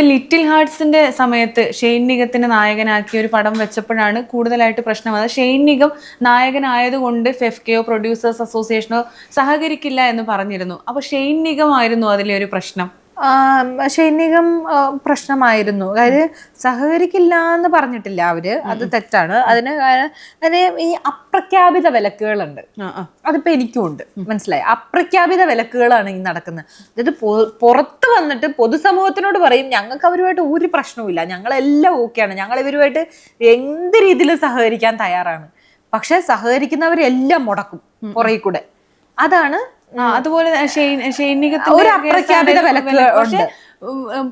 ഇപ്പൊ ലിറ്റിൽ ഹാർട്സിന്റെ സമയത്ത് ഷെയ്ൻ നിഗത്തിനെ നായകനാക്കിയ ഒരു പടം വെച്ചപ്പോഴാണ് കൂടുതലായിട്ട് പ്രശ്നം വന്നത്. ഷെയ്ൻ നിഗം നായകനായതുകൊണ്ട് ഫെഫ്കെയോ പ്രൊഡ്യൂസേഴ്സ് അസോസിയേഷനോ സഹകരിക്കില്ല എന്ന് പറഞ്ഞിരുന്നു. അപ്പൊ ഷെയ്ൻ നിഗമായിരുന്നു അതിലെ ഒരു പ്രശ്നം. സൈനികം പ്രശ്നമായിരുന്നു. അതായത് സഹകരിക്കില്ല എന്ന് പറഞ്ഞിട്ടില്ല അവർ. അത് തെറ്റാണ്. അതിന് അതിന് ഈ അപ്രഖ്യാപിത വിലക്കുകളുണ്ട്. അതിപ്പോ എനിക്കും ഉണ്ട് മനസ്സിലായി? അപ്രഖ്യാപിത വിലക്കുകളാണ് ഈ നടക്കുന്നത്. അതായത് പുറത്ത് വന്നിട്ട് പൊതുസമൂഹത്തിനോട് പറയും ഞങ്ങൾക്ക് അവരുമായിട്ട് ഒരു പ്രശ്നവുമില്ല. ഞങ്ങളെല്ലാം ഓക്കെയാണ്. ഞങ്ങൾ ഇവരുമായിട്ട് എന്ത് രീതിയിലും സഹകരിക്കാൻ തയ്യാറാണ്. പക്ഷെ സഹകരിക്കുന്നവരെല്ലാം മുടക്കും കുറെ കൂടെ. അതാണ് അതുപോലെ ഒരു അപ്രഖ്യാപിത വിലക്ക് പക്ഷെ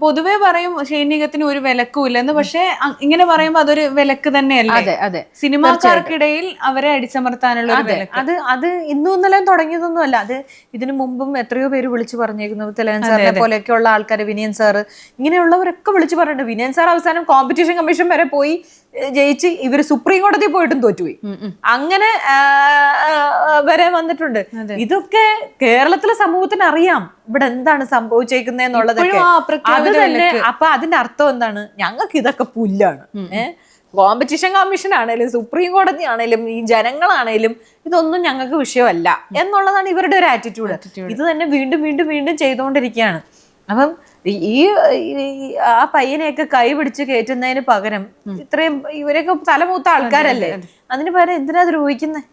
പൊതുവെ പറയും സൈനികത്തിന് ഒരു വിലക്കും ഇല്ലെന്ന് പക്ഷെ ഇങ്ങനെ പറയുമ്പോ അതൊരു വിലക്ക് തന്നെയല്ലേ? അതെ അതെ. സിനിമാക്കാർക്കിടയിൽ അവരെ അടിച്ചമർത്താനുള്ള അത് അത് ഇന്നും ഇന്നലെയും തുടങ്ങിയതൊന്നും അല്ല. അത് ഇതിനു മുമ്പും എത്രയോ പേര് വിളിച്ചു പറഞ്ഞേക്കുന്നു തിലകൻ സാറിനെ പോലെയൊക്കെയുള്ള ആൾക്കാർ വിനയൻ സാറ്. ഇങ്ങനെയുള്ളവരൊക്കെ വിളിച്ചു പറഞ്ഞിട്ടുണ്ട്. വിനയൻ സാർ അവസാനം കോമ്പറ്റീഷൻ കമ്മീഷൻ വരെ പോയി ജയിച്ച് ഇവർ സുപ്രീം കോടതി പോയിട്ടും തോറ്റുപോയി. അങ്ങനെ വരെ വന്നിട്ടുണ്ട്. ഇതൊക്കെ കേരളത്തിലെ സമൂഹത്തിന് അറിയാം. ഇവിടെ എന്താണ് സംഭവിച്ചേക്കുന്നതെന്നുള്ളതൊക്കെ എന്നുള്ളത് അത് തന്നെ അപ്പൊ അതിന്റെ അർത്ഥം എന്താണ്? ഞങ്ങൾക്ക് ഇതൊക്കെ പുല്ലാണ്. ഏഹ് കോമ്പറ്റീഷൻ കമ്മീഷൻ ആണേലും സുപ്രീം കോടതി ആണേലും ഈ ജനങ്ങളാണേലും ഇതൊന്നും ഞങ്ങൾക്ക് വിഷയമല്ല എന്നുള്ളതാണ് ഇവരുടെ ഒരു ആറ്റിറ്റ്യൂഡ് ഇത് തന്നെ വീണ്ടും വീണ്ടും വീണ്ടും ചെയ്തുകൊണ്ടിരിക്കുകയാണ്. അപ്പം ഈ- ആ പയ്യനെയൊക്കെ കൈ പിടിച്ച് കയറ്റുന്നതിന് പകരം ഇത്രയും ഇവരൊക്കെ തലമൂത്ത ആൾക്കാരല്ലേ? അതിന് പകരം എന്തിനാ ദ്രോഹിക്കുന്നത്